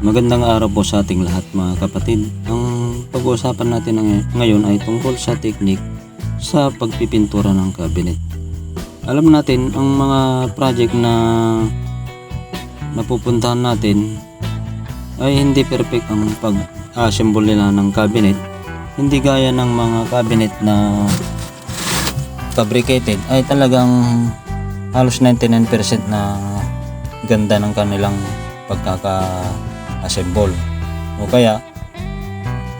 Magandang araw po sa ating lahat mga kapatid. Ang pag-uusapan natin ng- ngayon ay tungkol sa teknik sa pagpipintura ng cabinet. Alam natin ang mga project na napupuntahan natin ay hindi perfect ang pag-assemble nila ng cabinet. Hindi gaya ng mga cabinet na fabricated ay talagang halos 99% na ganda ng kanilang pagkaka-assemble. O kaya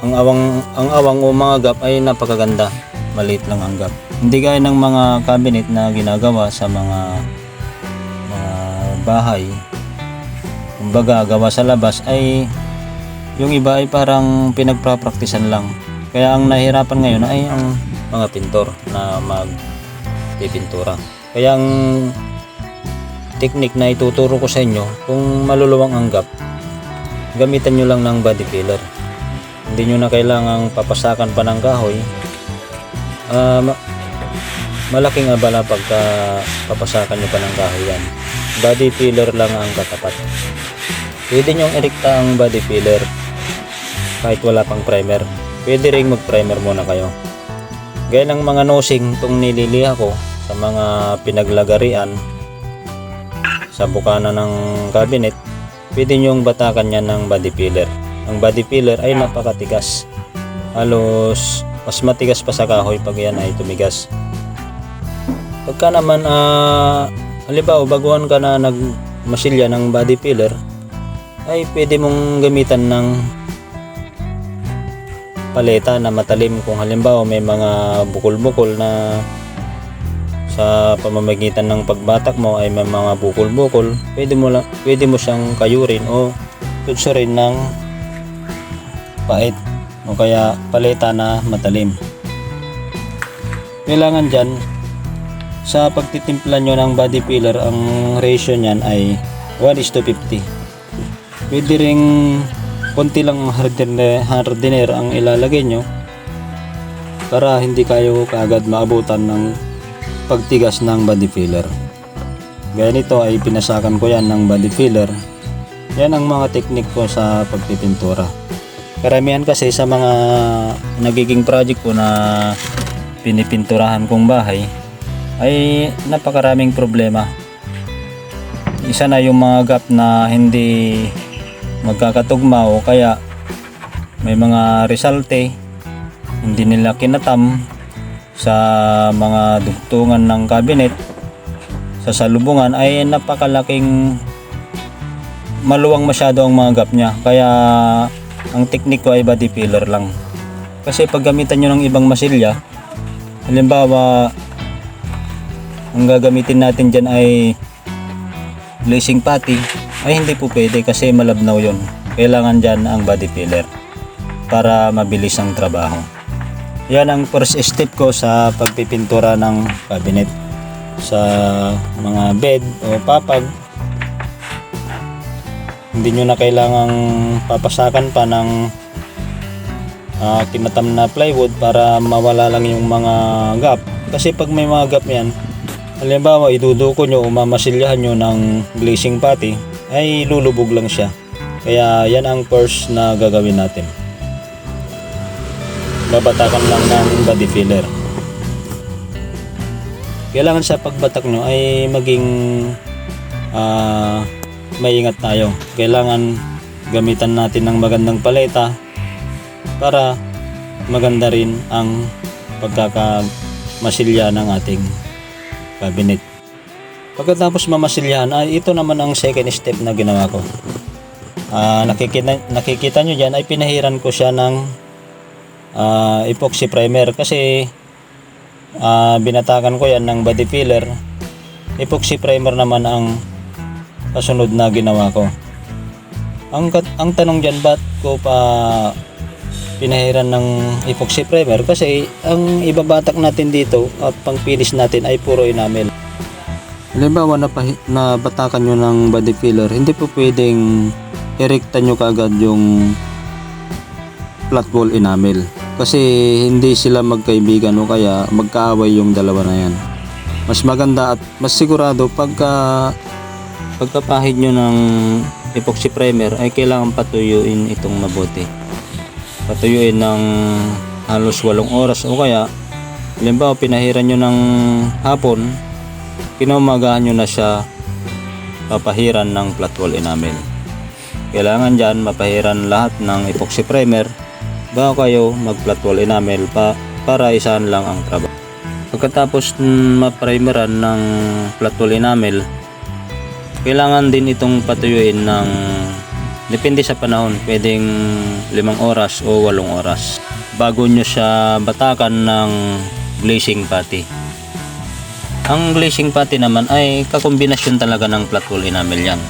ang awang ang awang o mga gap ay napakaganda. Maliit lang ang gap. Hindi gaya ng mga cabinet na ginagawa sa mga mga bahay. Kumbaga gawa sa labas ay yung iba ay parang pinagpapraktisan lang. Kaya ang nahirapan ngayon ay ang mga pintor na magpipintura. Kaya ang technique na ituturo ko sa inyo, kung maluluwang ang gap, gamitan nyo lang ng body filler. Hindi nyo na kailangang papasakan pa ng kahoy. Ah, ma- malaking abala pagka papasakan nyo pa ng kahoy yan. Body filler lang ang katapat. Pwede nyong erikta ang body filler kahit wala pang primer. Pwede ring mag-primer muna kayo. Gaya ng mga nosing itong nililiha ko sa mga pinaglagarian sa bukana ng cabinet, pwede nyong batakan yan ng body filler. Ang body filler ay napakatigas. Halos mas matigas pa sa kahoy pag yan ay tumigas. Pagka naman, ah, halimbawa, baguhan ka na nagmasilya ng body filler, ay pwede mong gamitan ng paleta na matalim kung halimbawa may mga bukol-bukol na sa pamamagitan ng pagbatak mo ay may mga bukol-bukol, pwede mo lang pwede mo siyang kayurin o tutsurin ng pait o kaya paleta na matalim. Kailangan dyan sa pagtitimpla nyo ng body filler ang ratio niyan ay 1 is to 50. Pwede ring konti lang hardener, hardener ang ilalagay nyo para hindi kayo kaagad maabutan ng pagtigas ng body filler. Gaya nito ay pinasakan ko yan ng body filler. Yan ang mga teknik ko sa pagpipintura. Karamihan kasi sa mga nagiging project ko na pinipinturahan kong bahay ay napakaraming problema. Isa na yung mga gap na hindi magkakatugma o kaya may mga resalte hindi nila kinatam sa mga dugtungan ng cabinet sa salubungan ay napakalaking maluwang masyado ang mga gap niya. Kaya ang teknik ko ay body filler lang. Kasi pag gamitan nyo ng ibang masilya halimbawa ang gagamitin natin dyan ay glazing putty ay hindi po pwede kasi malabnaw yon kailangan dyan ang body filler para mabilis ang trabaho yan ang first step ko sa pagpipintura ng cabinet sa mga bed o papag. Hindi nyo na kailangang papasakan pa ng ah, kinatam na plywood para mawala lang yung mga gap. Kasi pag may mga gap yan halimbawa iduduko nyo o mamasilyahan nyo ng glazing putty ay lulubog lang siya. Kaya yan ang first na gagawin natin babatakan lang ng body filler. Kailangan sa pagbatak nyo ay maging ah, maingat tayo. Kailangan gamitan natin ng magandang paleta para maganda rin ang pagkakamasilya ng ating cabinet. Pagkatapos mamasilyahan, ay ito naman ang second step na ginawa ko. Ah, nakikita, nakikita nyo dyan ay pinahiran ko siya ng ah, epoxy primer kasi ah, binatakan ko yan ng body filler. Epoxy primer naman ang kasunod na ginawa ko. Ang, ang tanong dyan ba't ko pa pinahiran ng epoxy primer? Kasi ang ibabatak natin dito at pangpilis natin ay puro enamel Halimbawa na, na batakan nyo ng body filler, hindi po pwedeng erekta nyo kaagad yung flat wall enamel. Kasi hindi sila magkaibigan o kaya magkaaway yung dalawa na yan. Mas maganda at mas sigurado pagka pagkapahid nyo ng epoxy primer ay kailangan patuyuin itong mabuti. Patuyuin ng halos 8 oras o kaya halimbawa pinahiran nyo ng hapon kinumagahan nyo na siya papahiran ng flat wall enamel. Kailangan dyan mapahiran lahat ng epoxy primer bago kayo mag flat wall enamel pa para isahan lang ang trabaho. Pagkatapos maprimeran ng flat wall enamel, kailangan din itong patuyuin ng depende sa panahon, pwedeng 5 oras o 8 oras bago nyo siya batakan ng glazing putty. Ang glazing putty naman ay kakombinasyon talaga ng flat wall enamel yan.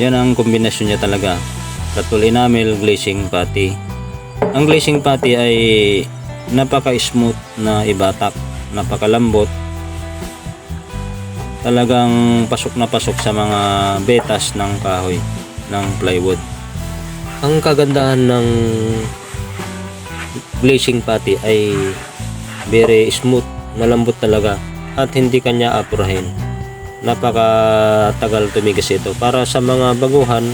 Yan ang kombinasyon niya talaga. Wall enamel, glazing putty. Ang glazing putty ay napaka-smooth na ibatak, napakalambot. Talagang pasok na pasok sa mga betas ng kahoy, ng plywood. Ang kagandahan ng glazing putty ay very smooth, malambot talaga at hindi kanya apurahin. Napakatagal tumigas ito. Para sa mga baguhan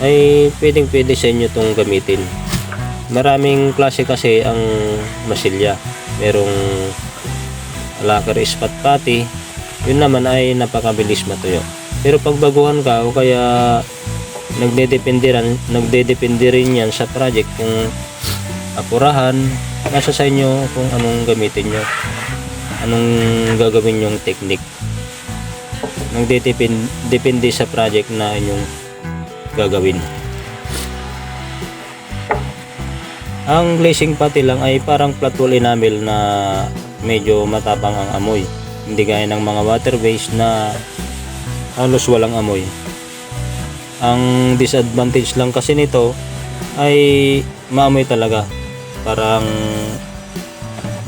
ay pwedeng pwede sa inyo itong gamitin. Maraming klase kasi ang masilya. Merong lacquer spot putty. Yun naman ay napakabilis matuyo. Pero pag baguhan ka o kaya nagdedepende rin, nagdedepende rin yan sa project kung apurahan, nasa sa inyo kung anong gamitin nyo. Anong gagawin yung technique. Nagdedepende depende sa project na inyong gagawin. Ang glazing pati lang ay parang flat wall enamel na medyo matapang ang amoy. Hindi gaya ng mga water base na halos walang amoy. Ang disadvantage lang kasi nito ay maamoy talaga. Parang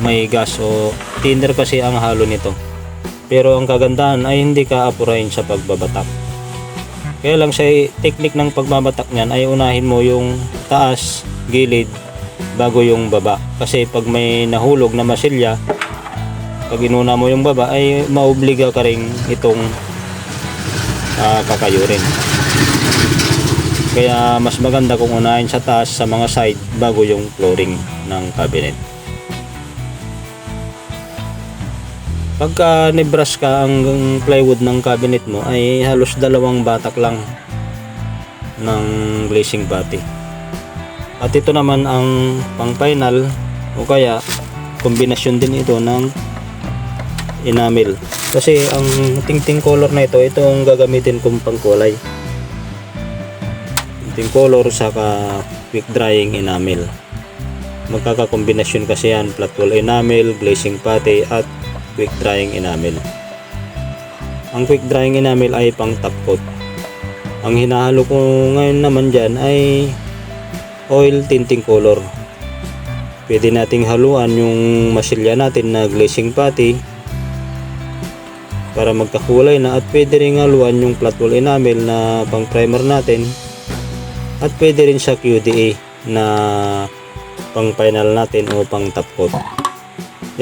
may gas o thinner kasi ang halo nito. Pero ang kagandahan ay hindi ka apurahin sa pagbabatak. Kaya lang sa technique ng pagbabatak niyan ay unahin mo yung taas, gilid, bago yung baba. Kasi pag may nahulog na masilya, pag inuna mo yung baba ay maobliga ka rin itong ah, kakayurin. Kaya mas maganda kung unahin sa taas sa mga side bago yung flooring ng cabinet. Pagka nibrush ka ang plywood ng cabinet mo ay halos dalawang batak lang ng glazing putty. At ito naman ang pang final o kaya kombinasyon din ito ng enamel. Kasi ang tingting color na ito, ito ang gagamitin kong pangkulay. Tingting color saka quick drying enamel. Magkakakombinasyon kasi yan, flat wall enamel, glazing putty at quick drying enamel. Ang quick drying enamel ay pang top coat. Ang hinahalo ko ngayon naman dyan ay oil tinting color. Pwede nating haluan yung masilya natin na glazing putty para magkakulay na at pwede rin haluan yung flat wall enamel na pang primer natin at pwede rin sa QDA na pang final natin o pang top coat.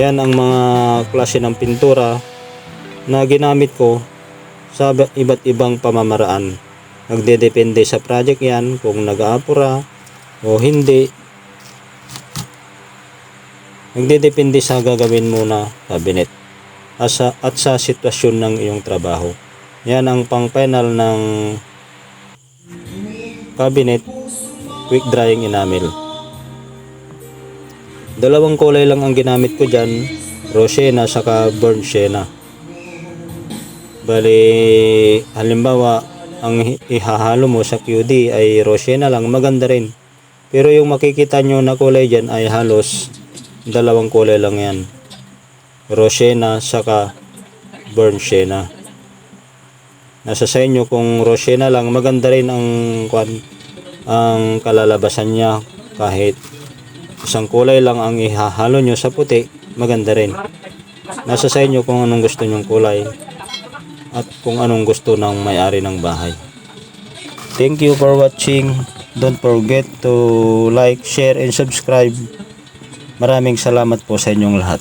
Yan ang mga klase ng pintura na ginamit ko sa iba't ibang pamamaraan. Nagdedepende sa project yan kung nag-aapura o hindi. Nagdedepende sa gagawin mo na cabinet at sa, at sa sitwasyon ng iyong trabaho. Yan ang pang final ng cabinet quick drying enamel. Dalawang kulay lang ang ginamit ko dyan, Rosena saka burnt sienna. Bali, halimbawa, ang ihahalo mo sa QD ay Rosena lang, maganda rin. Pero yung makikita nyo na kulay dyan ay halos dalawang kulay lang yan. Rosena saka burnt sienna. Nasa sa inyo kung Rosena lang, maganda rin ang ang kalalabasan niya kahit isang kulay lang ang ihahalo nyo sa puti, maganda rin. Nasa sa inyo kung anong gusto nyong kulay at kung anong gusto ng may-ari ng bahay. Thank you for watching. Don't forget to like, share, and subscribe. Maraming salamat po sa inyong lahat.